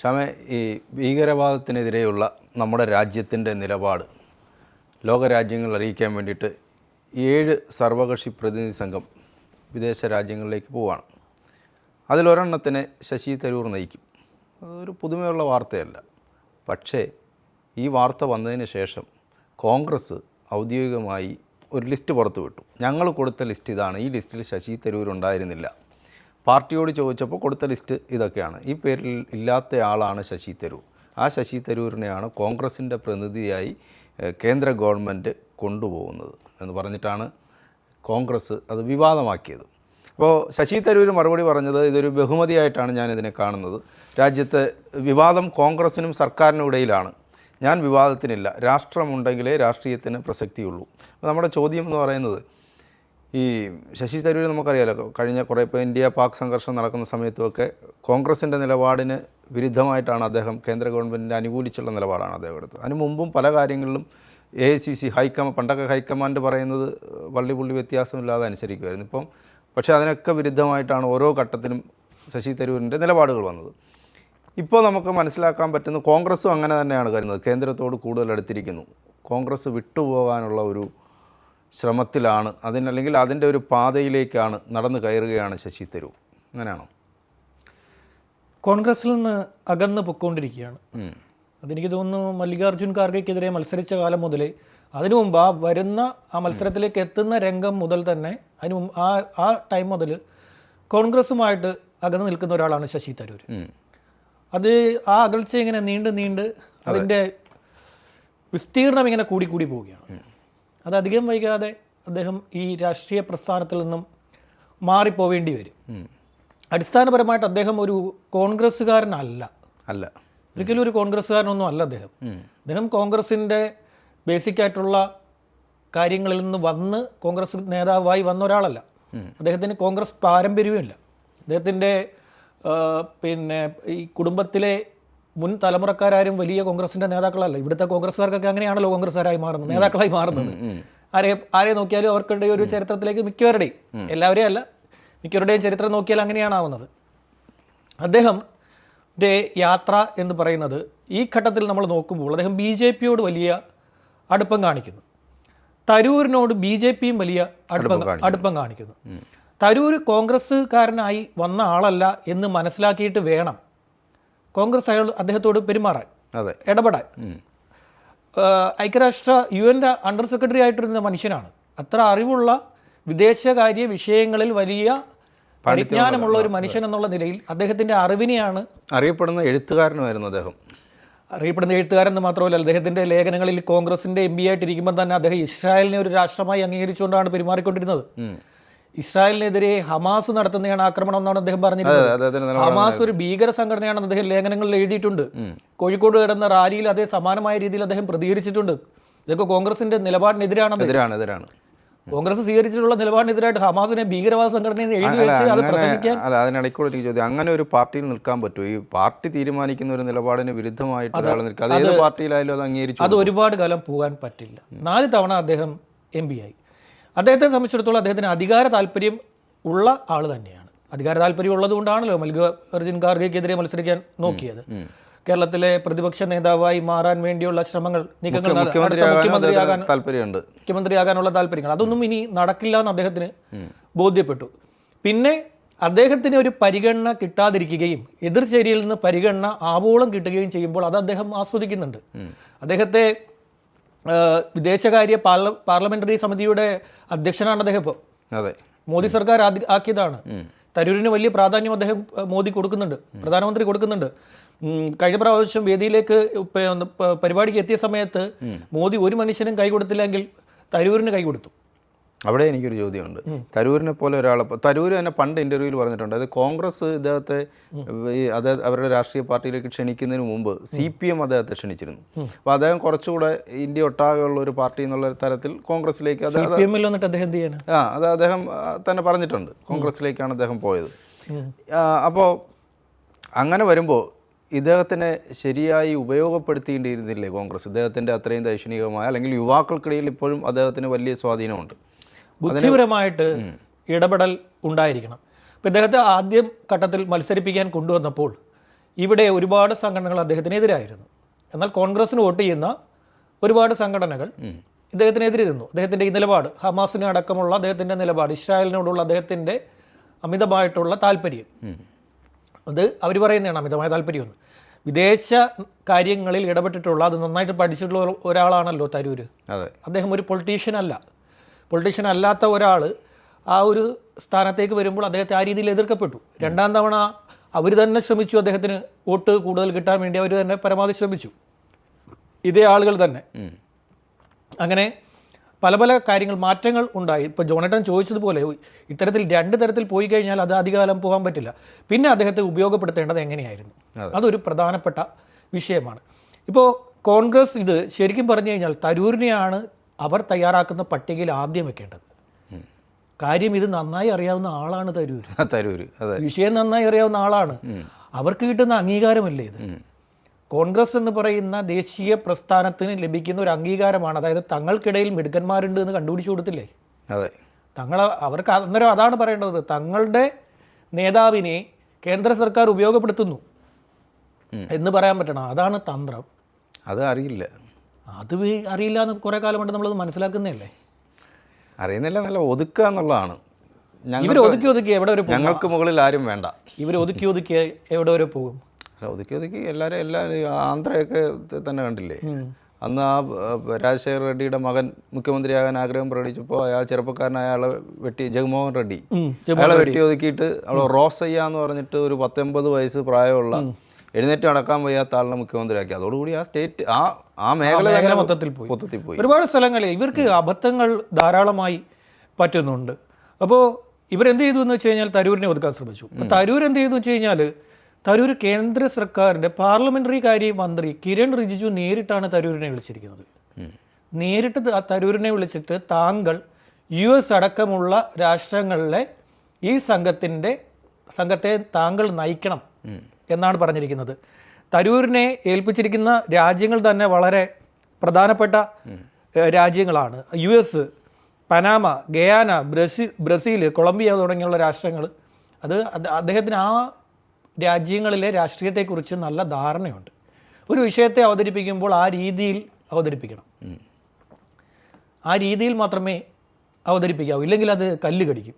ക്ഷമ ഈ ഭീകരവാദത്തിനെതിരെയുള്ള നമ്മുടെ രാജ്യത്തിന്റെ നിലപാട് ലോകരാജ്യങ്ങൾ അറിയിക്കാൻ വേണ്ടിയിട്ട് ഏഴ് സർവകക്ഷി പ്രതിനിധി സംഘം വിദേശ രാജ്യങ്ങളിലേക്ക് പോവുകയാണ് അതിലൊരെണ്ണത്തിനെ ശശി തരൂർ നയിക്കും. അതൊരു പുതുമയുള്ള വാർത്തയല്ല. പക്ഷേ ഈ വാർത്ത വന്നതിന് ശേഷം കോൺഗ്രസ് ഔദ്യോഗികമായി ഒരു ലിസ്റ്റ് പുറത്തുവിട്ടു. ഞങ്ങൾ കൊടുത്ത ലിസ്റ്റ് ഇതാണ്. ഈ ലിസ്റ്റിൽ ശശി തരൂർ ഉണ്ടായിരുന്നില്ല. പാർട്ടിയോട് ചോദിച്ചപ്പോൾ കൊടുത്ത ലിസ്റ്റ് ഇതൊക്കെയാണ്. ഈ പേരിൽ ഇല്ലാത്ത ആളാണ് ശശി തരൂർ. ആ ശശി തരൂരിനെയാണ് കോൺഗ്രസിന്റെ പ്രതിനിധിയായി കേന്ദ്ര ഗവൺമെന്റ് കൊണ്ടുപോകുന്നത് എന്ന് പറഞ്ഞിട്ടാണ് കോൺഗ്രസ് അത് വിവാദമാക്കിയത്. അപ്പോൾ ശശി തരൂർ മറുപടി പറഞ്ഞത് ഇതൊരു ബഹുമതിയായിട്ടാണ് ഇതിനെ കാണുന്നത്. രാജ്യത്തെ വിവാദം കോൺഗ്രസിനും സർക്കാരിനും ഇടയിലാണ്. ഞാൻ വിവാദത്തിനില്ല. രാഷ്ട്രമുണ്ടെങ്കിലേ രാഷ്ട്രീയത്തിന് പ്രസക്തിയുള്ളൂ. നമ്മുടെ ചോദ്യം എന്ന് പറയുന്നത് ഈ ശശി തരൂർ നമുക്കറിയാലോ കഴിഞ്ഞ കുറേ ഇപ്പോൾ ഇന്ത്യ പാക് സംഘർഷം നടക്കുന്ന സമയത്തുമൊക്കെ കോൺഗ്രസിന്റെ നിലപാടിന് വിരുദ്ധമായിട്ടാണ് അദ്ദേഹം കേന്ദ്ര ഗവൺമെന്റിനെ അനുകൂലിച്ചുള്ള നിലപാടാണ് അദ്ദേഹം എടുത്തത്. അതിന് മുമ്പും പല കാര്യങ്ങളിലും എ ഐ സി സി ഹൈക്കമ പണ്ടൊക്കെ ഹൈക്കമാൻഡ് പറയുന്നത് വള്ളി പുള്ളി വ്യത്യാസമില്ലാതെ അനുസരിക്കുമായിരുന്നു. ഇപ്പം പക്ഷേ അതിനൊക്കെ വിരുദ്ധമായിട്ടാണ് ഓരോ ഘട്ടത്തിലും ശശി തരൂരിന്റെ നിലപാടുകൾ വന്നത്. ഇപ്പോൾ നമുക്ക് മനസ്സിലാക്കാൻ പറ്റുന്ന കോൺഗ്രസ്സും അങ്ങനെ തന്നെയാണ് കരുതുന്നത്. കേന്ദ്രത്തോട് കൂടുതൽ അടുത്തിരിക്കുന്നു. കോൺഗ്രസ് വിട്ടുപോകാനുള്ള ഒരു ശ്രമത്തിലാണ്. അതിനല്ലെങ്കിൽ അതിന്റെ ഒരു പാതയിലേക്കാണ് നടന്നു കയറുകയാണ് ശശി തരൂർ. അങ്ങനെയാണോ? കോൺഗ്രസിൽ നിന്ന് അകന്ന് പൊയ്ക്കൊണ്ടിരിക്കുകയാണ് ഉം. അതെനിക്ക് തോന്നുന്നു മല്ലികാർജുൻ ഖാർഗെക്കെതിരെ മത്സരിച്ച കാലം മുതലേ അതിനു മുമ്പ് ആ വരുന്ന ആ മത്സരത്തിലേക്ക് എത്തുന്ന രംഗം മുതൽ തന്നെ അതിന് മുമ്പ് ആ ആ ടൈം മുതൽ കോൺഗ്രസുമായിട്ട് അകന്ന് നിൽക്കുന്ന ഒരാളാണ് ശശി തരൂർ അത് ആ അകൽച്ച ഇങ്ങനെ നീണ്ട് നീണ്ട് അതിന്റെ വിസ്തീർണം ഇങ്ങനെ കൂടി കൂടി പോവുകയാണ്. അത് അധികം വൈകാതെ അദ്ദേഹം ഈ രാഷ്ട്രീയ പ്രസ്ഥാനത്തിൽ നിന്നും മാറിപ്പോവേണ്ടി വരും. അടിസ്ഥാനപരമായിട്ട് അദ്ദേഹം ഒരു കോൺഗ്രസ്സുകാരനല്ല. അല്ല. ഒരിക്കലും ഒരു കോൺഗ്രസ്സുകാരനൊന്നും അല്ല അദ്ദേഹം. അദ്ദേഹം കോൺഗ്രസിന്റെ ബേസിക് ആയിട്ടുള്ള കാര്യങ്ങളിൽ നിന്ന് വന്ന് കോൺഗ്രസ് നേതാവായി വന്ന ഒരാളല്ല. അദ്ദേഹത്തിന് കോൺഗ്രസ് പാരമ്പര്യവുമില്ല. അദ്ദേഹത്തിന്റെ പിന്നെ ഈ കുടുംബത്തിലെ മുൻ തലമുറക്കാരും വലിയ കോൺഗ്രസിന്റെ നേതാക്കളല്ല. ഇവിടുത്തെ കോൺഗ്രസ്സുകാർക്കൊക്കെ അങ്ങനെയാണല്ലോ കോൺഗ്രസ്സുകാരായി മാറുന്നത് നേതാക്കളായി മാറുന്നത്. ആരെ ആരെ നോക്കിയാലും അവർക്കുടെ ഒരു ചരിത്രത്തിലേക്ക് മിക്കവരുടെയും. എല്ലാവരെയും അല്ല മിക്കവരുടെയും ചരിത്രം നോക്കിയാൽ അങ്ങനെയാണ് ആവുന്നത്. അദ്ദേഹം യാത്ര എന്ന് പറയുന്നത് ഈ ഘട്ടത്തിൽ നമ്മൾ നോക്കുമ്പോൾ അദ്ദേഹം ബി ജെ പിയോട് വലിയ അടുപ്പം കാണിക്കുന്നു. തരൂരിനോട് ബി ജെ പിയും വലിയ അടുപ്പം അടുപ്പം കാണിക്കുന്നു. തരൂർ കോൺഗ്രസ്സുകാരനായി വന്ന ആളല്ല എന്ന് മനസ്സിലാക്കിയിട്ട് വേണം കോൺഗ്രസ് അയാൾ അദ്ദേഹത്തോട് പെരുമാറാൻ അതെ. ഇടപെടാൻ. ഐക്യരാഷ്ട്ര യു എന്റെ അണ്ടർ സെക്രട്ടറി ആയിട്ടിരുന്ന മനുഷ്യനാണ്. അത്ര അറിവുള്ള വിദേശകാര്യ വിഷയങ്ങളിൽ വലിയ പരിജ്ഞാനമുള്ള ഒരു മനുഷ്യൻ എന്നുള്ള നിലയിൽ അദ്ദേഹത്തിന്റെ അറിവിനെയാണ് അറിയപ്പെടുന്ന എഴുത്തുകാരനുമായിരുന്നു അദ്ദേഹം. അറിയപ്പെടുന്ന എഴുത്തുകാരൻ എന്ന് മാത്രമല്ല അദ്ദേഹത്തിന്റെ ലേഖനങ്ങളിൽ കോൺഗ്രസിന്റെ എം പി ആയിട്ടിരിക്കുമ്പോൾ തന്നെ അദ്ദേഹം ഇസ്രായേലിനെ ഒരു രാഷ്ട്രമായി അംഗീകരിച്ചുകൊണ്ടാണ് പെരുമാറിക്കൊണ്ടിരുന്നത്. ഇസ്രായേലിനെതിരെ ഹമാസ് നടത്തുന്നതാണ് ആക്രമണം എന്നാണ് അദ്ദേഹം പറഞ്ഞിരുന്നത്. ഹമാസ് ഒരു ഭീകര സംഘടനയാണെന്ന് അദ്ദേഹം ലേഖനങ്ങളിൽ എഴുതിയിട്ടുണ്ട്. കോഴിക്കോട് കിടന്ന റാലിയിൽ അതേ സമാനമായ രീതിയിൽ അദ്ദേഹം പ്രതികരിച്ചിട്ടുണ്ട്. ഇതൊക്കെ കോൺഗ്രസിന്റെ നിലപാടിനെതിരാണ് എതിരാണ് കോൺഗ്രസ് സ്വീകരിച്ചിട്ടുള്ള നിലപാടിനെതിരായിട്ട് ഹമാസിനെ ഭീകരവാദ സംഘടനയെന്ന് എഴുതി വെച്ച് അത് പ്രസംഗിക്കാൻ അല്ല അതിനിടയ്ക്കൂടെ എനിക്ക് ചോദ്യം. അങ്ങനെ ഒരു പാർട്ടിയിൽ നിൽക്കാൻ പറ്റുമോ? ഈ പാർട്ടി തീരുമാനിക്കുന്ന ഒരു നിലപാടിന് വിരുദ്ധമായിട്ട് ഒരാൾ നിൽക്കുക. അത് ഏത് പാർട്ടിയിലായാലും അത് അംഗീകരിച്ചു അത് ഒരുപാട് കാലം പോകാൻ പറ്റില്ല. നാല് തവണ അദ്ദേഹം എം പി ആയി. അദ്ദേഹത്തെ സംബന്ധിച്ചിടത്തോളം അദ്ദേഹത്തിന് അധികാര താല്പര്യം ഉള്ള ആൾ തന്നെയാണ്. അധികാര താല്പര്യം ഉള്ളതുകൊണ്ടാണല്ലോ കൊണ്ടാണല്ലോ മല്ലികാർജുൻ ഖാർഗെക്കെതിരെ മത്സരിക്കാൻ നോക്കിയത്. കേരളത്തിലെ പ്രതിപക്ഷ നേതാവായി മാറാൻ വേണ്ടിയുള്ള ശ്രമങ്ങൾ നീക്കങ്ങൾ മുഖ്യമന്ത്രിയാകാൻ താല്പര്യമുണ്ട്. മുഖ്യമന്ത്രിയാകാനുള്ള താല്പര്യങ്ങൾ. അതൊന്നും ഇനി നടക്കില്ല എന്ന് അദ്ദേഹത്തിന് ബോധ്യപ്പെട്ടു. പിന്നെ അദ്ദേഹത്തിന് ഒരു പരിഗണന കിട്ടാതിരിക്കുകയും എതിർചേരിയിൽ നിന്ന് പരിഗണന ആവോളം കിട്ടുകയും ചെയ്യുമ്പോൾ അത് അദ്ദേഹം ആസ്വദിക്കുന്നുണ്ട്. അദ്ദേഹത്തെ വിദേശകാര്യ പാർല പാർലമെന്ററി സമിതിയുടെ അധ്യക്ഷനാണ് അദ്ദേഹം ഇപ്പോൾ അതെ. മോദി സർക്കാർ ആക്കിയതാണ്. തരൂരിന് വലിയ പ്രാധാന്യം അദ്ദേഹം മോദി കൊടുക്കുന്നുണ്ട്. പ്രധാനമന്ത്രി കൊടുക്കുന്നുണ്ട്. കഴിഞ്ഞ പ്രാവശ്യം വേദിയിലേക്ക് പരിപാടിക്ക് എത്തിയ സമയത്ത് മോദി ഒരു മനുഷ്യനും കൈ കൊടുത്തില്ലെങ്കിൽ തരൂരിന് കൈ കൊടുത്തു. അവിടെ എനിക്കൊരു ചോദ്യമുണ്ട്. തരൂരിനെ പോലെ ഒരാൾ തരൂർ തന്നെ പണ്ട് ഇന്റർവ്യൂവിൽ പറഞ്ഞിട്ടുണ്ട്. അത് കോൺഗ്രസ് ഇദ്ദേഹത്തെ ഈ അദ്ദേഹം അവരുടെ രാഷ്ട്രീയ പാർട്ടിയിലേക്ക് ക്ഷണിക്കുന്നതിന് മുമ്പ് സി പി എം അദ്ദേഹത്തെ ക്ഷണിച്ചിരുന്നു. അപ്പോൾ അദ്ദേഹം കുറച്ചുകൂടെ ഇന്ത്യ ഒട്ടാകെയുള്ള ഒരു പാർട്ടി എന്നുള്ള തരത്തിൽ കോൺഗ്രസിലേക്ക് ആ അത് അദ്ദേഹം തന്നെ പറഞ്ഞിട്ടുണ്ട്. കോൺഗ്രസിലേക്കാണ് അദ്ദേഹം പോയത്. അപ്പോൾ അങ്ങനെ വരുമ്പോൾ ഇദ്ദേഹത്തിനെ ശരിയായി ഉപയോഗപ്പെടുത്തിയിരുന്നില്ലേ കോൺഗ്രസ്? ഇദ്ദേഹത്തിന്റെ അത്രയും ദൈക്ഷണികമായ അല്ലെങ്കിൽ യുവാക്കൾക്കിടയിൽ ഇപ്പോഴും അദ്ദേഹത്തിന് വലിയ സ്വാധീനമുണ്ട്. ബുദ്ധിപരമായിട്ട് ഇടപെടൽ ഉണ്ടായിരിക്കണം. ഇപ്പം ഇദ്ദേഹത്തെ ആദ്യം ഘട്ടത്തിൽ മത്സരിപ്പിക്കാൻ കൊണ്ടുവന്നപ്പോൾ ഇവിടെ ഒരുപാട് സംഘടനകൾ അദ്ദേഹത്തിനെതിരായിരുന്നു. എന്നാൽ കോൺഗ്രസ്സിന് വോട്ട് ചെയ്യുന്ന ഒരുപാട് സംഘടനകൾ ഇദ്ദേഹത്തിനെതിരെ നിന്നു. അദ്ദേഹത്തിന്റെ ഈ നിലപാട് ഹമാസിനെ അടക്കമുള്ള അദ്ദേഹത്തിന്റെ നിലപാട് ഇസ്രായേലിനോടുള്ള അദ്ദേഹത്തിന്റെ അമിതമായിട്ടുള്ള താല്പര്യം. അത് അവർ പറയുന്നതാണ് അമിതമായ താല്പര്യമെന്ന് വിദേശ കാര്യങ്ങളിൽ ഇടപെട്ടിട്ടുള്ള അത് നന്നായിട്ട് പഠിച്ചിട്ടുള്ള ഒരാളാണല്ലോ തരൂര്. അതെ. അദ്ദേഹം ഒരു പൊളിറ്റീഷ്യൻ അല്ല. പൊളിറ്റീഷ്യൻ അല്ലാത്ത ഒരാൾ ആ ഒരു സ്ഥാനത്തേക്ക് വരുമ്പോൾ അദ്ദേഹത്തെ ആ രീതിയിൽ എതിർക്കപ്പെട്ടു. രണ്ടാം തവണ അവർ തന്നെ ശ്രമിച്ചു അദ്ദേഹത്തിന് വോട്ട് കൂടുതൽ കിട്ടാൻ വേണ്ടി അവർ തന്നെ പരമാവധി ശ്രമിച്ചു. ഇതേ ആളുകൾ തന്നെ. അങ്ങനെ പല പല കാര്യങ്ങൾ മാറ്റങ്ങൾ ഉണ്ടായി. ഇപ്പോൾ ജോണേട്ടൻ ചോദിച്ചതുപോലെ ഇത്തരത്തിൽ രണ്ട് തരത്തിൽ പോയി കഴിഞ്ഞാൽ അത് അധികകാലം പോകാൻ പറ്റില്ല. പിന്നെ അദ്ദേഹത്തെ ഉപയോഗപ്പെടുത്തേണ്ടത് എങ്ങനെയായിരുന്നു? അതൊരു പ്രധാനപ്പെട്ട വിഷയമാണ്. ഇപ്പോൾ കോൺഗ്രസ് ഇത് ശരിക്കും പറഞ്ഞു കഴിഞ്ഞാൽ തരൂരിനെയാണ് അവർ തയ്യാറാക്കുന്ന പട്ടികയിൽ ആദ്യം വെക്കേണ്ടത്. കാര്യം ഇത് നന്നായി അറിയാവുന്ന ആളാണ് തരൂർ തരൂര്. അതെ. വിഷയം നന്നായി അറിയാവുന്ന ആളാണ്. അവർക്ക് കിട്ടുന്ന അംഗീകാരമല്ലേ ഇത്? കോൺഗ്രസ് എന്ന് പറയുന്ന ദേശീയ പ്രസ്ഥാനത്തിന് ലഭിക്കുന്ന ഒരു അംഗീകാരമാണ്. അതായത് തങ്ങൾക്കിടയിൽ മിടുക്കന്മാരുണ്ട് എന്ന് കണ്ടുപിടിച്ചു കൊടുത്തില്ലേ? അതെ. തങ്ങൾ അവർക്ക് അന്നേരം അതാണ് പറയേണ്ടത്. തങ്ങളുടെ നേതാവിനെ കേന്ദ്ര സർക്കാർ ഉപയോഗപ്പെടുത്തുന്നു എന്ന് പറയാൻ പറ്റണം. അതാണ് തന്ത്രം. അത് അറിയില്ല. അത് അറിയില്ല എന്ന് കുറേ കാലം കൊണ്ട് നമ്മളത് മനസ്സിലാക്കുന്നതല്ലേ അറിയുന്നില്ല നല്ല ഒതുക്കുക എന്നുള്ളതാണ്. ഇവർ ഒതുക്കി ഒതുക്കി എവിടെ വരെ ഞങ്ങൾക്ക് മുകളിൽ ആരും വേണ്ട. ഇവർ ഒതുക്കി ഒതുക്കി എവിടെ വരെ പോകും? അല്ല, ഒതുക്കി ഒതുക്കി എല്ലാവരും എല്ലാ ആന്ധ്രയൊക്കെ തന്നെ കണ്ടില്ലേ? അന്ന് ആ രാജശേഖർ റെഡ്ഡിയുടെ മകൻ മുഖ്യമന്ത്രിയാകാൻ ആഗ്രഹം പ്രകടിച്ചപ്പോൾ അയാൾ ചെറുപ്പക്കാരനായ അയാളെ വെട്ടി ജഗൻമോഹൻ റെഡ്ഡി. അയാളെ വെട്ടി ഒതുക്കിയിട്ട് അവൾ റോസയ്യ എന്ന് പറഞ്ഞിട്ട് ഒരു പത്തൊമ്പത് വയസ്സ് പ്രായമുള്ള എഴുന്നേറ്റ് നടക്കാൻ വയ്യാത്ത ആളിനെ മുഖ്യമന്ത്രിയാക്കി. അതോടുകൂടി ആ സ്റ്റേറ്റ് ആ ആ മേഖല തന്നെ മൊത്തത്തിൽ പോയി. മൊത്തത്തിൽ പോയി. ഒരുപാട് സ്ഥലങ്ങളിൽ ഇവർക്ക് അബദ്ധങ്ങൾ ധാരാളമായി പറ്റുന്നുണ്ട്. അപ്പോൾ ഇവരെന്ത് ചെയ്തു എന്ന് വെച്ച് കഴിഞ്ഞാൽ തരൂരിനെ ഒതുക്കാൻ ശ്രമിച്ചു. തരൂർ എന്ത് ചെയ്തു വെച്ച് കഴിഞ്ഞാൽ തരൂർ കേന്ദ്ര സർക്കാരിന്റെ പാർലമെന്ററി കാര്യ മന്ത്രി കിരൺ റിജിജു നേരിട്ടാണ് തരൂരിനെ വിളിച്ചിരിക്കുന്നത്. നേരിട്ട് തരൂരിനെ വിളിച്ചിട്ട് താങ്കൾ യു എസ് അടക്കമുള്ള രാഷ്ട്രങ്ങളിലെ ഈ സംഘത്തിന്റെ സംഘത്തെ താങ്കൾ നയിക്കണം. എന്നാണ് പറഞ്ഞിരിക്കുന്നത്. തരൂരിനെ ഏൽപ്പിച്ചിരിക്കുന്ന രാജ്യങ്ങൾ തന്നെ വളരെ പ്രധാനപ്പെട്ട രാജ്യങ്ങളാണ്. U S Panama Guyana Brazil Brazil Colombia തുടങ്ങിയുള്ള രാഷ്ട്രങ്ങൾ. അത് അത് അദ്ദേഹത്തിന് ആ രാജ്യങ്ങളിലെ രാഷ്ട്രീയത്തെക്കുറിച്ച് നല്ല ധാരണയുണ്ട്. ഒരു വിഷയത്തെ അവതരിപ്പിക്കുമ്പോൾ ആ രീതിയിൽ അവതരിപ്പിക്കണം. ആ രീതിയിൽ മാത്രമേ അവതരിപ്പിക്കാവൂ. ഇല്ലെങ്കിൽ അത് കല്ല് കടിക്കും.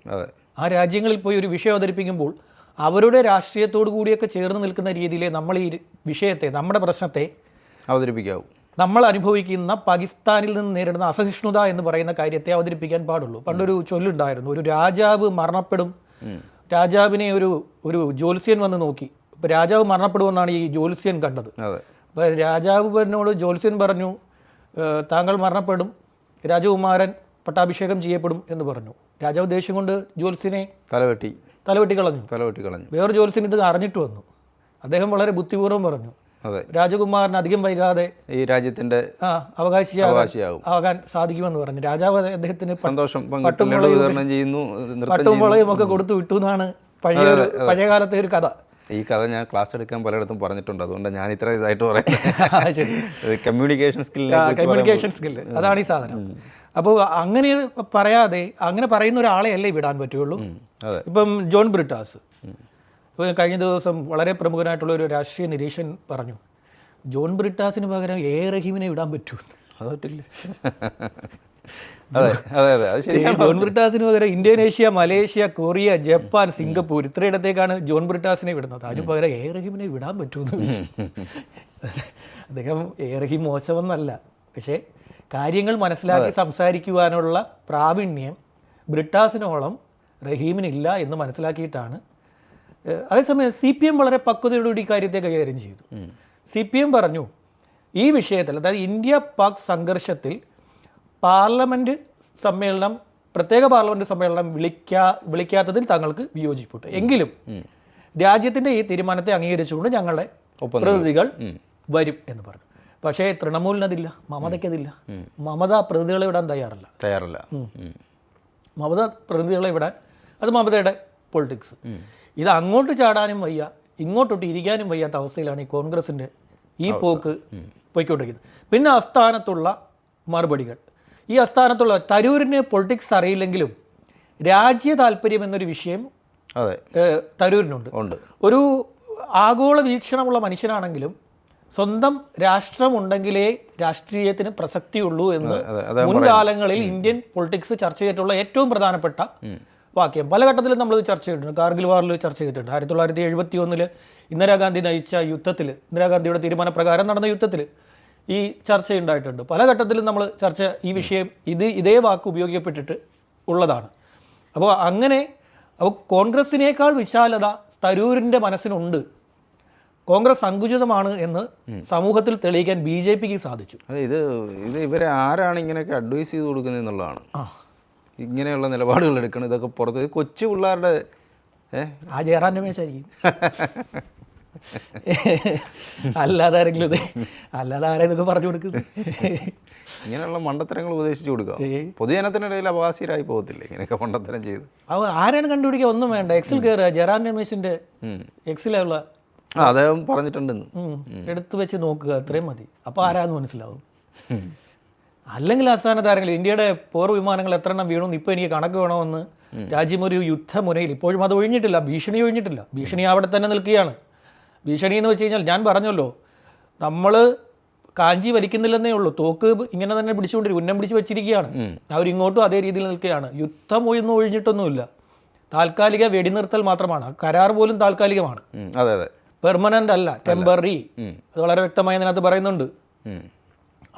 ആ രാജ്യങ്ങളിൽ പോയി ഒരു വിഷയം അവതരിപ്പിക്കുമ്പോൾ അവരുടെ രാഷ്ട്രീയത്തോടു കൂടിയൊക്കെ ചേർന്ന് നിൽക്കുന്ന രീതിയിലെ നമ്മൾ ഈ വിഷയത്തെ നമ്മുടെ പ്രശ്നത്തെ അവതരിപ്പിക്കാവൂ. നമ്മൾ അനുഭവിക്കുന്ന പാകിസ്ഥാനിൽ നിന്ന് നേരിടുന്ന അസഹിഷ്ണുത എന്ന് പറയുന്ന കാര്യത്തെ അവതരിപ്പിക്കാൻ പാടുള്ളൂ. പണ്ടൊരു ചൊല്ലുണ്ടായിരുന്നു ഒരു രാജാവ് മരണപ്പെടും. രാജാവിനെ ഒരു ഒരു ജ്യോത്സ്യൻ വന്ന് നോക്കി. ഇപ്പം രാജാവ് മരണപ്പെടുമെന്നാണ് ഈ ജ്യോത്സ്യൻ കണ്ടത്. അപ്പം രാജാവിനോട് ജ്യോത്സ്യൻ പറഞ്ഞു താങ്കൾ മരണപ്പെടും രാജകുമാരൻ പട്ടാഭിഷേകം ചെയ്യപ്പെടും എന്ന് പറഞ്ഞു. രാജാവ് ദേഷ്യം കൊണ്ട് ജ്യോത്സ്യനെ തലവെട്ടി. തലവെട്ടി കളഞ്ഞു. തലവെട്ടി കളഞ്ഞു. വേറെ ജോലിസിന് ഇത് അറിഞ്ഞിട്ട് വന്നു. അദ്ദേഹം വളരെ ബുദ്ധിപൂർവം പറഞ്ഞു. അതെ. രാജകുമാരൻ അധികം വൈകാതെ ഈ രാജ്യത്തിന്റെ അവകാശിയാകും. ആകാൻ സാധിക്കുമെന്ന് പറഞ്ഞു. രാജാവ് അദ്ദേഹത്തിന് സന്തോഷം വിതരണം ചെയ്യുന്നു നൃത്തം പട്ടും വളയും ഒക്കെ കൊടുത്തു വിട്ടു എന്നാണ് പഴയ പഴയ കാലത്തെ ഒരു കഥ. ഈ കഥ ഞാൻ ക്ലാസ് എടുക്കാൻ പലയിടത്തും പറഞ്ഞിട്ടുണ്ട്. അതുകൊണ്ട് ഞാൻ ഇത്ര ഇതായിട്ട് പറയാം. കമ്മ്യൂണിക്കേഷൻ സ്കില്ല കമ്മ്യൂണിക്കേഷൻ സ്കില്ല് അതാണ് ഈ സാധനം. അപ്പോൾ അങ്ങനെ പറയാതെ അങ്ങനെ പറയുന്ന ഒരാളെ അല്ലേ വിടാൻ പറ്റുള്ളൂ? ഇപ്പം ജോൺ ബ്രിട്ടാസ്. ഇപ്പോൾ കഴിഞ്ഞ ദിവസം വളരെ പ്രമുഖനായിട്ടുള്ള ഒരു രാഷ്ട്രീയ നിരീക്ഷൻ പറഞ്ഞു ജോൺ ബ്രിട്ടാസിന് പകരം എ. റഹീമിനെ വിടാൻ പറ്റൂ. ജോൺ ബ്രിട്ടാസിന് പകരം Indonesia Malaysia Korea Japan Singapore ഇത്രയിടത്തേക്കാണ് John ബ്രിട്ടാസിനെ വിടുന്നത്. അതിന് പകരം എ. റഹീമിനെ വിടാൻ പറ്റുമെന്ന്. അദ്ദേഹം എ. റഹീം മോശമെന്നല്ല. പക്ഷേ കാര്യങ്ങൾ മനസ്സിലാക്കി സംസാരിക്കുവാനുള്ള പ്രാവീണ്യം ബ്രിട്ടാസിനോളം റഹീമിനില്ല എന്ന് മനസ്സിലാക്കിയിട്ടാണ്. അതേസമയം സി പി എം വളരെ പക്വതയോടുകൂടി ഈ കാര്യത്തെ കൈകാര്യം ചെയ്തു. സി പി എം പറഞ്ഞു ഈ വിഷയത്തിൽ അതായത് ഇന്ത്യ പാക് സംഘർഷത്തിൽ പാർലമെന്റ് സമ്മേളനം പ്രത്യേക പാർലമെന്റ് സമ്മേളനം വിളിക്കാ വിളിക്കാത്തതിൽ തങ്ങൾക്ക് വിയോജിപ്പുണ്ട്. എങ്കിലും രാജ്യത്തിന്റെ ഈ തീരുമാനത്തെ അംഗീകരിച്ചുകൊണ്ട് ഞങ്ങളുടെ പ്രതിനിധികൾ വരും എന്ന് പറഞ്ഞു. പക്ഷേ തൃണമൂലിനതില്ല മമതയ്ക്കതില്ല. മമത പ്രതിനിധികളെ വിടാൻ തയ്യാറല്ല. തയ്യാറല്ല. മമത പ്രതിനിധികളെ വിടാൻ അത് മമതയുടെ പൊളിറ്റിക്സ് ഇത് അങ്ങോട്ട് ചാടാനും വയ്യ ഇങ്ങോട്ടൊട്ട് ഇരിക്കാനും വയ്യാത്ത അവസ്ഥയിലാണ് ഈ കോൺഗ്രസിന്റെ ഈ പോക്ക് പോയിക്കൊണ്ടിരിക്കുന്നത്. പിന്നെ അസ്ഥാനത്തുള്ള മറുപടികൾ. ഈ അസ്ഥാനത്തുള്ള തരൂരിന് പൊളിറ്റിക്സ് അറിയില്ലെങ്കിലും രാജ്യ താല്പര്യം എന്നൊരു വിഷയം തരൂരിനുണ്ട്. ഒരു ആഗോള വീക്ഷണമുള്ള മനുഷ്യനാണെങ്കിലും സ്വന്തം രാഷ്ട്രമുണ്ടെങ്കിലേ രാഷ്ട്രീയത്തിന് പ്രസക്തിയുള്ളൂ എന്ന് മുൻകാലങ്ങളിൽ ഇന്ത്യൻ പൊളിറ്റിക്സ് ചർച്ച ചെയ്തിട്ടുള്ള ഏറ്റവും പ്രധാനപ്പെട്ട വാക്യം. പല ഘട്ടത്തിലും നമ്മൾ ചർച്ച ചെയ്തിട്ടുണ്ട്. കാർഗിൽ വാറിൽ ചർച്ച ചെയ്തിട്ടുണ്ട്. ആയിരത്തി തൊള്ളായിരത്തി എഴുപത്തി ഒന്നിൽ ഇന്ദിരാഗാന്ധി നയിച്ച യുദ്ധത്തിൽ ഇന്ദിരാഗാന്ധിയുടെ തീരുമാനപ്രകാരം നടന്ന യുദ്ധത്തിൽ ഈ ചർച്ച ഉണ്ടായിട്ടുണ്ട് പല ഘട്ടത്തിലും നമ്മൾ ചർച്ച ഈ വിഷയം ഇത് ഇതേ വാക്ക് ഉപയോഗിക്കപ്പെട്ടിട്ട് ഉള്ളതാണ്. അപ്പോൾ അങ്ങനെ അപ്പോൾ കോൺഗ്രസിനേക്കാൾ വിശാലത തരൂരിന്റെ മനസ്സിനുണ്ട് കോൺഗ്രസ് സങ്കുചിതമാണ് എന്ന് സമൂഹത്തിൽ തെളിയിക്കാൻ ബി ജെ പിക്ക് സാധിച്ചു. അതെ ഇത് ഇത് ഇവരെ ആരാണ് ഇങ്ങനെയൊക്കെ അഡ്വൈസ് ചെയ്ത് കൊടുക്കുന്നത് എന്നുള്ളതാണ്. ഇങ്ങനെയുള്ള നിലപാടുകൾ എടുക്കണം. ഇതൊക്കെ പുറത്ത് കൊച്ചു പിള്ളേരുടെ ആ ജയറാൻ രമേശായിരിക്കും അല്ലാതെ ആരെങ്കിലും ഇത് അല്ലാതെ ആരെ ഇതൊക്കെ പറഞ്ഞു കൊടുക്കുന്നത്? ഇങ്ങനെയുള്ള മണ്ടത്തരങ്ങൾ ഉപദേശിച്ചു കൊടുക്കുക. പൊതുജനത്തിനിടയിൽ അപവാസിയരായി പോകത്തില്ലേ ഇങ്ങനെയൊക്കെ മണ്ടത്തരം ചെയ്ത്? അവ ആരാണ് കണ്ടുപിടിക്കുക? ഒന്നും വേണ്ട. എക്സിൽ കയറുക ജയറാൻ രമേശിന്റെ ഉം. എക്സിലുള്ള അദ്ദേഹം പറഞ്ഞിട്ടുണ്ടെന്ന്. എടുത്തു വെച്ച് നോക്കുക അത്രയും മതി. അപ്പോൾ ആരാന്ന് മനസ്സിലാവും? അല്ലെങ്കിൽ ആസ്ഥാന താരങ്ങൾ ഇന്ത്യയുടെ പോർ വിമാനങ്ങൾ എത്ര എണ്ണം വീണു? ഇപ്പോൾ എനിക്ക് കണക്ക് വേണമെന്ന് രാജ്യം ഒരു യുദ്ധമുനയിൽ ഇപ്പോഴും അത് ഒഴിഞ്ഞിട്ടില്ല ഭീഷണി ഒഴിഞ്ഞിട്ടില്ല. ഭീഷണി അവിടെ തന്നെ നിൽക്കുകയാണ്. ഭീഷണി എന്ന് വെച്ച് കഴിഞ്ഞാൽ ഞാൻ പറഞ്ഞല്ലോ നമ്മൾ കാഞ്ചി വലിക്കുന്നില്ലെന്നേ ഉള്ളൂ. തോക്ക് ഇങ്ങനെ തന്നെ പിടിച്ചുകൊണ്ടിരിക്കും ഉന്നം പിടിച്ച് വെച്ചിരിക്കുകയാണ്. അവരിങ്ങോട്ടും അതേ രീതിയിൽ നിൽക്കുകയാണ്. യുദ്ധം ഒന്നും ഒഴിഞ്ഞിട്ടൊന്നുമില്ല. താൽക്കാലിക വെടിനിർത്തൽ മാത്രമാണ്. കരാർ പോലും താൽക്കാലികമാണ്. അതെ അതെ. പെർമനന്റ് അല്ല ടെമ്പററി അത് വളരെ വ്യക്തമായി അതിനകത്ത് പറയുന്നുണ്ട്.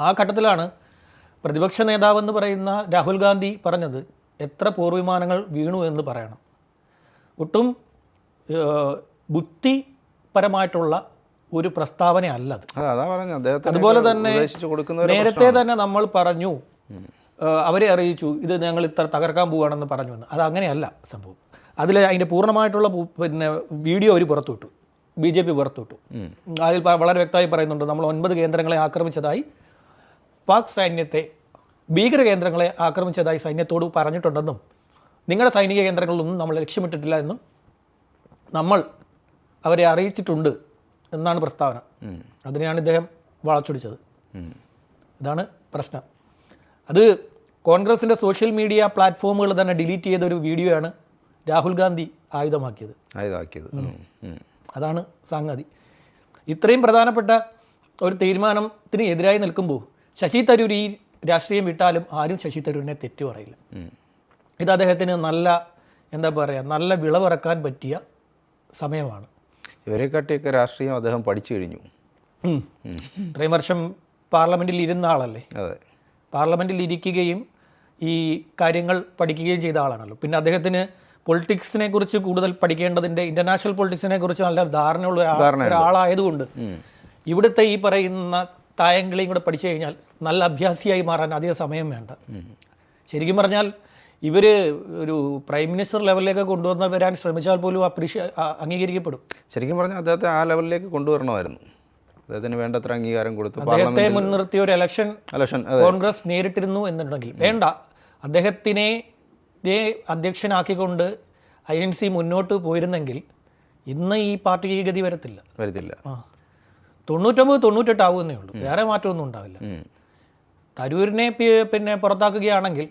ആ ഘട്ടത്തിലാണ് പ്രതിപക്ഷ നേതാവെന്ന് പറയുന്ന രാഹുൽ ഗാന്ധി പറഞ്ഞത് എത്ര പൂർവിമാനങ്ങൾ വീണു എന്ന് പറയണം. ഒട്ടും ബുദ്ധിപരമായിട്ടുള്ള ഒരു പ്രസ്താവന അല്ലത് അതെ. അതുപോലെ തന്നെ നേരത്തെ തന്നെ നമ്മൾ പറഞ്ഞു അവരെ അറിയിച്ചു ഇത് ഞങ്ങൾ ഇത്ര തകർക്കാൻ പോവുകയാണെന്ന് പറഞ്ഞു എന്ന്. അത് അങ്ങനെയല്ല സംഭവം. അതിൽ അതിന്റെ പൂർണമായിട്ടുള്ള പിന്നെ വീഡിയോ അവർ പുറത്തുവിട്ടു. ബി ജെ പി പുറത്തുവിട്ടു അതിൽ വളരെ വ്യക്തമായി പറയുന്നുണ്ട് നമ്മൾ ഒൻപത് കേന്ദ്രങ്ങളെ ആക്രമിച്ചതായി പാക് സൈന്യത്തെ ഭീകര കേന്ദ്രങ്ങളെ ആക്രമിച്ചതായി സൈന്യത്തോട് പറഞ്ഞിട്ടുണ്ടെന്നും നിങ്ങളുടെ സൈനിക കേന്ദ്രങ്ങളിലൊന്നും നമ്മൾ ലക്ഷ്യമിട്ടിട്ടില്ല എന്നും നമ്മൾ അവരെ അറിയിച്ചിട്ടുണ്ട് എന്നാണ് പ്രസ്താവന. അതിനെയാണ് ഇദ്ദേഹം വളച്ചൊടിച്ചത്. ഇതാണ് പ്രശ്നം. അത് കോൺഗ്രസിന്റെ സോഷ്യൽ മീഡിയ പ്ലാറ്റ്ഫോമുകൾ തന്നെ ഡിലീറ്റ് ചെയ്ത ഒരു വീഡിയോയാണ് രാഹുൽ ഗാന്ധി ആയുധമാക്കിയത്. ഉം. അതാണ് സംഗതി. ഇത്രയും പ്രധാനപ്പെട്ട ഒരു തീരുമാനത്തിന് എതിരായി നിൽക്കുമ്പോൾ ശശി തരൂർ ഈ രാഷ്ട്രീയം വിട്ടാലും ആരും ശശി തരൂരിനെ തെറ്റു പറയില്ല. ഇത് അദ്ദേഹത്തിന് നല്ല എന്താ പറയുക നല്ല വിളവിറക്കാൻ പറ്റിയ സമയമാണ്. ഇവരെ കാട്ടിയൊക്കെ രാഷ്ട്രീയം അദ്ദേഹം പഠിച്ചു കഴിഞ്ഞു. ഇത്രയും വർഷം പാർലമെന്റിൽ ഇരുന്ന ആളല്ലേ? അതെ. പാർലമെന്റിൽ ഇരിക്കുകയും ഈ കാര്യങ്ങൾ പഠിക്കുകയും ചെയ്ത ആളാണല്ലോ. പിന്നെ അദ്ദേഹത്തിന് പൊളിറ്റിക്സിനെ കുറിച്ച് കൂടുതൽ പഠിക്കേണ്ടതിന്റെ ഇന്റർനാഷണൽ പൊളിറ്റിക്സിനെ കുറിച്ച് നല്ല ധാരണയുള്ള ഒരാ- ഒരാളായതുകൊണ്ട് ഇവിടുത്തെ ഈ പറയുന്ന തായങ്ങളെയും കൂടെ പഠിച്ചു കഴിഞ്ഞാൽ നല്ല അഭ്യാസിയായി മാറാൻ അധിക സമയം വേണ്ട. ശരിക്കും പറഞ്ഞാൽ ഇവർ ഒരു പ്രൈം മിനിസ്റ്റർ ലെവലിലേക്ക് കൊണ്ടുവന്ന് വരാൻ ശ്രമിച്ചാൽ പോലും അപ്രീഷ്യ അംഗീകരിക്കപ്പെടും. ശരിക്കും പറഞ്ഞാൽ അദ്ദേഹത്തെ ആ ലെവലിലേക്ക് കൊണ്ടുവരണമായിരുന്നു. അദ്ദേഹത്തിന് വേണ്ടത്ര അംഗീകാരം കൊടുത്തു അദ്ദേഹത്തെ മുൻനിർത്തിയ ഒരു ഇലക്ഷൻ ഇലക്ഷൻ കോൺഗ്രസ് നേരിട്ടിരുന്നു എന്നുണ്ടെങ്കിൽ വേണ്ട. അദ്ദേഹത്തിനെ ദേ അധ്യക്ഷനാക്കിക്കൊണ്ട് ഐ എൻ സി മുന്നോട്ട് പോയിരുന്നെങ്കിൽ ഇന്ന് ഈ പാർട്ടിക്ക് ഈ ഗതി വരത്തില്ല. വരത്തില്ല. ആ. തൊണ്ണൂറ്റൊമ്പത് തൊണ്ണൂറ്റെട്ട് ആവുന്നേ ഉള്ളൂ. വേറെ മാറ്റമൊന്നും ഉണ്ടാവില്ല. തരൂരിനെ പിന്നെ പുറത്താക്കുകയാണെങ്കിൽ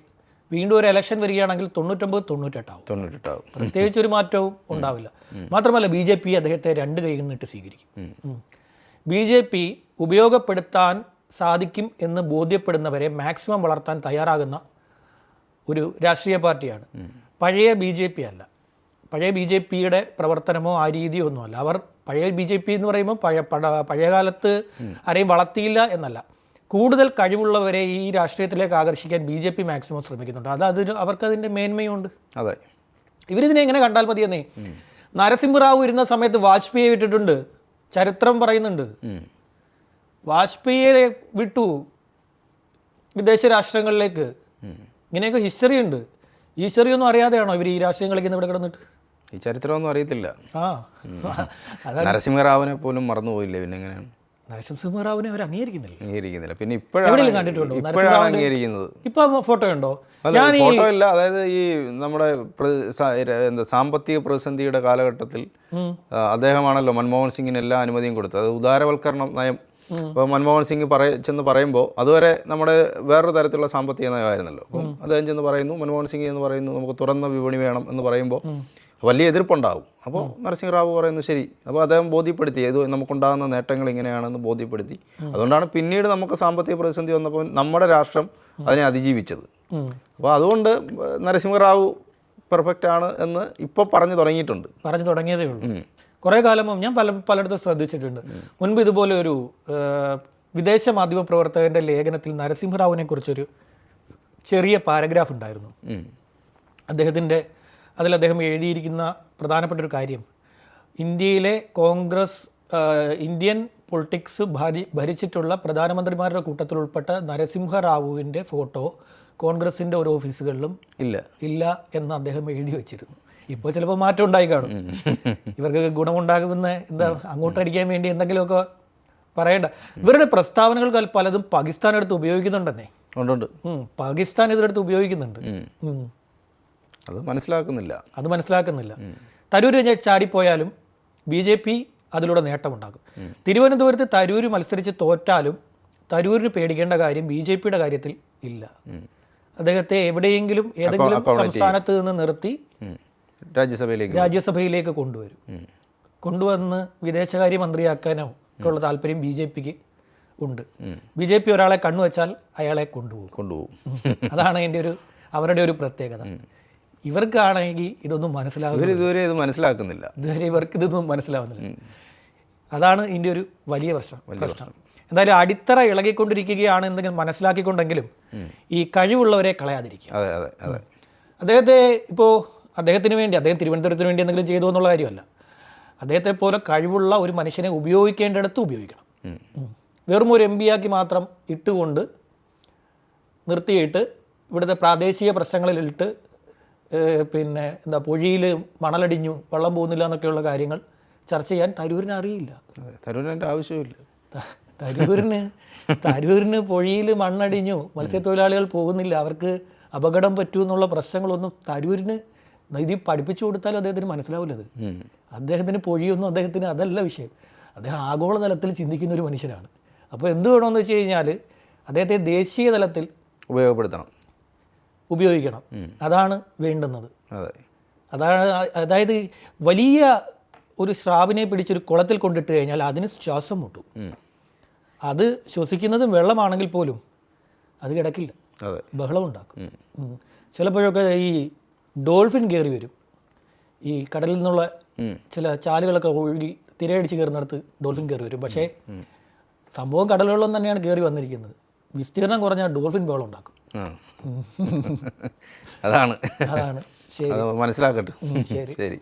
വീണ്ടും ഒരു ഇലക്ഷൻ വരികയാണെങ്കിൽ തൊണ്ണൂറ്റൊമ്പത് തൊണ്ണൂറ്റെട്ടാവും തൊണ്ണൂറ്റെട്ടാവും. പ്രത്യേകിച്ച് ഒരു മാറ്റവും ഉണ്ടാവില്ല. മാത്രമല്ല ബി ജെ പി അദ്ദേഹത്തെ രണ്ട് കൈ നിന്നിട്ട് സ്വീകരിക്കും. ബി ജെ പി ഉപയോഗപ്പെടുത്താൻ സാധിക്കും എന്ന് ബോധ്യപ്പെടുന്നവരെ മാക്സിമം വളർത്താൻ തയ്യാറാകുന്ന ഒരു രാഷ്ട്രീയ പാർട്ടിയാണ്. പഴയ ബി ജെ പി അല്ല. പഴയ ബി ജെ പിയുടെ പ്രവർത്തനമോ ആ രീതിയോ ഒന്നുമല്ല. അവർ പഴയ ബി ജെ പി എന്ന് പറയുമ്പോൾ പഴയ പഴ- പഴയ കാലത്ത് ആരെയും വളർത്തിയില്ല എന്നല്ല. കൂടുതൽ കഴിവുള്ളവരെ ഈ രാഷ്ട്രീയത്തിലേക്ക് ആകർഷിക്കാൻ ബി ജെ പി മാക്സിമം ശ്രമിക്കുന്നുണ്ട്. അത് അതിന് അവർക്കതിന്റെ മേന്മയുണ്ട്. അതെ. ഇവരിതിനെ എങ്ങനെ കണ്ടാൽ മതിയെന്നേ നരസിംഹറാവു ഇരുന്ന സമയത്ത് വാജ്പേയിയെ വിട്ടിട്ടുണ്ട്. ചരിത്രം പറയുന്നുണ്ട്. വാജ്പേയിയെ വിട്ടു വിദേശ രാഷ്ട്രങ്ങളിലേക്ക്. ഇങ്ങനെയൊക്കെ ഹിസ്റ്ററി ഉണ്ട്. ഹിസ്റ്ററി ഒന്നും അറിയാതെയാണോ ഇവർ ഈ രാഷ്ട്രീയം കളിക്കുന്ന ഇവിടെ കിടന്നിട്ട്? ഈ ചരിത്രമൊന്നും അറിയത്തില്ല. ആ. നരസിംഹറാവിനെ പോലും മറന്നുപോയില്ലേ പിന്നെ എങ്ങനെയാണ് നരസിംഹറാവിനെ അവർ അംഗീകരിക്കുന്നില്ല. അംഗീകരിക്കുന്നില്ല. പിന്നെ ഇപ്പോഴാണ് കണ്ടിട്ടുണ്ടോ? ഇപ്പോഴാണ് അംഗീകരിക്കുന്നത്. ഇപ്പൊ ഫോട്ടോ ഉണ്ടോ? ഫോട്ടോ ഇല്ല. അതായത് ഈ നമ്മുടെ എന്താ സാമ്പത്തിക പ്രതിസന്ധിയുടെ കാലഘട്ടത്തിൽ അദ്ദേഹമാണല്ലോ മൻമോഹൻ സിംഗിന് എല്ലാ അനുമതിയും കൊടുത്തത്. അത് ഉദാരവൽക്കരണ നയം അപ്പോൾ മൻമോഹൻ സിംഗ് പറയ ചെന്ന് പറയുമ്പോൾ അതുവരെ നമ്മുടെ വേറൊരു തരത്തിലുള്ള സാമ്പത്തിക നയമായിരുന്നല്ലോ. അപ്പം അദ്ദേഹം ചെന്ന് പറയുന്നു മൻമോഹൻ സിംഗ് എന്ന് പറയുന്നു നമുക്ക് തുറന്ന വിപണി വേണം എന്ന് പറയുമ്പോൾ വലിയ എതിർപ്പുണ്ടാവും. അപ്പോൾ നരസിംഹ റാവു പറയുന്നു ശരി. അപ്പോൾ അദ്ദേഹം ബോധ്യപ്പെടുത്തി ഏത് നമുക്കുണ്ടാകുന്ന നേട്ടങ്ങൾ ഇങ്ങനെയാണെന്ന് ബോധ്യപ്പെടുത്തി. അതുകൊണ്ടാണ് പിന്നീട് നമുക്ക് സാമ്പത്തിക പ്രതിസന്ധി വന്നപ്പോൾ നമ്മുടെ രാഷ്ട്രം അതിനെ അതിജീവിച്ചത്. അപ്പോൾ അതുകൊണ്ട് നരസിംഹറാവു പെർഫെക്റ്റ് ആണ് എന്ന് ഇപ്പോൾ പറഞ്ഞു തുടങ്ങിയിട്ടുണ്ട്. പറഞ്ഞു തുടങ്ങിയതേ ഉള്ളൂ. കുറേ കാലം മുമ്പ് ഞാൻ പല പലയിടത്തും ശ്രദ്ധിച്ചിട്ടുണ്ട്. മുൻപ് ഇതുപോലെ ഒരു വിദേശ മാധ്യമ പ്രവർത്തകന്റെ ലേഖനത്തിൽ നരസിംഹറാവുവിനെ കുറിച്ചൊരു ചെറിയ പാരഗ്രാഫ് ഉണ്ടായിരുന്നു. അദ്ദേഹത്തിന്റെ അദ്ദേഹത്തിന്റെ അതിൽ അദ്ദേഹം എഴുതിയിരിക്കുന്ന പ്രധാനപ്പെട്ട ഒരു കാര്യം. ഇന്ത്യയിലെ കോൺഗ്രസ് ഇന്ത്യൻ പൊളിറ്റിക്സ് ഭരി ഭരിച്ചിട്ടുള്ള പ്രധാനമന്ത്രിമാരുടെ കൂട്ടത്തിൽ ഉൾപ്പെട്ട നരസിംഹറാവുവിന്റെ ഫോട്ടോ കോൺഗ്രസിന്റെ ഒരു ഓഫീസുകളിലും ഇല്ല. ഇല്ല എന്ന് അദ്ദേഹം എഴുതി വെച്ചിരുന്നു. ഇപ്പോൾ ചിലപ്പോൾ മാറ്റം ഉണ്ടായി കാണും. ഇവർക്ക് ഗുണമുണ്ടാകുമെന്ന് എന്താ അങ്ങോട്ടടിക്കാൻ വേണ്ടി എന്തെങ്കിലുമൊക്കെ പറയണ്ട. ഇവരുടെ പ്രസ്താവനകൾ പലതും പാകിസ്ഥാൻ എടുത്ത് ഉപയോഗിക്കുന്നുണ്ടെന്നേ. ഉണ്ടുണ്ട് ഉം, പാകിസ്ഥാൻ ഇതിനടുത്ത് ഉപയോഗിക്കുന്നുണ്ട്. അത് മനസ്സിലാക്കുന്നില്ല. അത് മനസ്സിലാക്കുന്നില്ല. തരൂർ കഴിഞ്ഞാൽ ചാടിപ്പോയാലും ബി ജെ പി അതിലൂടെ നേട്ടമുണ്ടാകും. തിരുവനന്തപുരത്ത് തരൂർ മത്സരിച്ച് തോറ്റാലും തരൂരിന് പേടിക്കേണ്ട കാര്യം ബി ജെ പിയുടെ കാര്യത്തിൽ ഇല്ല. അദ്ദേഹത്തെ എവിടെയെങ്കിലും ഏതെങ്കിലും സംസ്ഥാനത്ത് നിന്ന് നിർത്തി. രാജ്യസഭയിലേക്ക് രാജ്യസഭയിലേക്ക് കൊണ്ടുവരും. കൊണ്ടുവന്ന് വിദേശകാര്യ മന്ത്രിയാക്കാനോ ഒക്കെ ഉള്ള താല്പര്യം ബി ജെ പിക്ക് ഉണ്ട്. ബി ജെ പി ഒരാളെ കണ്ണുവച്ചാൽ അയാളെ കൊണ്ടുപോകും. കൊണ്ടുപോകും. അതാണ് എന്റെ ഒരു അവരുടെ ഒരു പ്രത്യേകത. ഇവർക്കാണെങ്കിൽ ഇതൊന്നും മനസ്സിലാവില്ല ഇവർ ഇതുവരെ ഇത് മനസ്സിലാക്കുന്നില്ല. ഇതുവരെ ഇവർക്ക് ഇതൊന്നും മനസ്സിലാവുന്നില്ല. അതാണ് ഇതിന്റെ ഒരു വലിയ പ്രശ്നം. പ്രശ്നം. എന്തായാലും അടിത്തറ ഇളകിക്കൊണ്ടിരിക്കുകയാണ് എന്തെങ്കിലും മനസ്സിലാക്കിക്കൊണ്ടെങ്കിലും ഈ കഴിവുള്ളവരെ കളയാതിരിക്കുക. അതെ അതെ അതെ. അദ്ദേഹത്തെ ഇപ്പോൾ അദ്ദേഹത്തിന് വേണ്ടി അദ്ദേഹം തിരുവനന്തപുരത്തിന് വേണ്ടി എന്തെങ്കിലും ചെയ്തു എന്നുള്ള കാര്യമല്ല. അദ്ദേഹത്തെ പോലെ കഴിവുള്ള ഒരു മനുഷ്യനെ ഉപയോഗിക്കേണ്ടിടത്ത് ഉപയോഗിക്കണം. വെറും ഒരു എം ആക്കി മാത്രം ഇട്ടുകൊണ്ട് നിർത്തിയിട്ട് ഇവിടുത്തെ പ്രാദേശിക പ്രശ്നങ്ങളിലിട്ട് പിന്നെ എന്താ പൊഴിയിൽ മണലടിഞ്ഞു വെള്ളം പോകുന്നില്ല എന്നൊക്കെയുള്ള കാര്യങ്ങൾ ചർച്ച ചെയ്യാൻ തരൂരിന് അറിയില്ല. തരൂരിന്റെ ആവശ്യമില്ല. തരൂരിന് തരൂരിന് പൊഴിയിൽ മണ്ണടിഞ്ഞു മത്സ്യത്തൊഴിലാളികൾ പോകുന്നില്ല അവർക്ക് അപകടം പറ്റൂ എന്നുള്ള പ്രശ്നങ്ങളൊന്നും തരൂരിന് ഇത് പഠിപ്പിച്ചു കൊടുത്താലും അദ്ദേഹത്തിന് മനസ്സിലാവില്ല അത്. അദ്ദേഹത്തിന് പൊഴിയൊന്നും അദ്ദേഹത്തിന് അതല്ല വിഷയം. അദ്ദേഹം ആഗോളതലത്തിൽ ചിന്തിക്കുന്ന ഒരു മനുഷ്യനാണ്. അപ്പോൾ എന്ത് വേണമെന്ന് വെച്ച് കഴിഞ്ഞാൽ അദ്ദേഹത്തെ ദേശീയ തലത്തിൽ ഉപയോഗപ്പെടുത്തണം. ഉപയോഗിക്കണം. അതാണ് വേണ്ടുന്നത്. അതെ. അതാണ് അതായത് വലിയ ഒരു സ്രാവിനെ പിടിച്ചൊരു കുളത്തിൽ കൊണ്ടിട്ട് കഴിഞ്ഞാൽ അതിന് ശ്വാസം മുട്ടും. അത് ശ്വസിക്കുന്നതും വെള്ളമാണെങ്കിൽ പോലും അത് കിടക്കില്ല. ബഹളം ഉണ്ടാക്കും. ചിലപ്പോഴൊക്കെ ഈ ഡോൾഫിൻ കയറി വരും. ഈ കടലിൽ നിന്നുള്ള ചില ചാലുകളൊക്കെ ഒഴുകി തിരയടിച്ച് കയറുന്നിടത്ത് ഡോൾഫിൻ കയറി വരും. പക്ഷേ സംഭവം കടലുള്ളം തന്നെയാണ് കയറി വന്നിരിക്കുന്നത്. വിസ്തീർണം കുറഞ്ഞാൽ ഡോൾഫിൻ ബോളം ഉണ്ടാക്കും. അതാണ്. അതാണ്. ശരി. മനസ്സിലാക്കട്ടെ. ശരി. ശരി.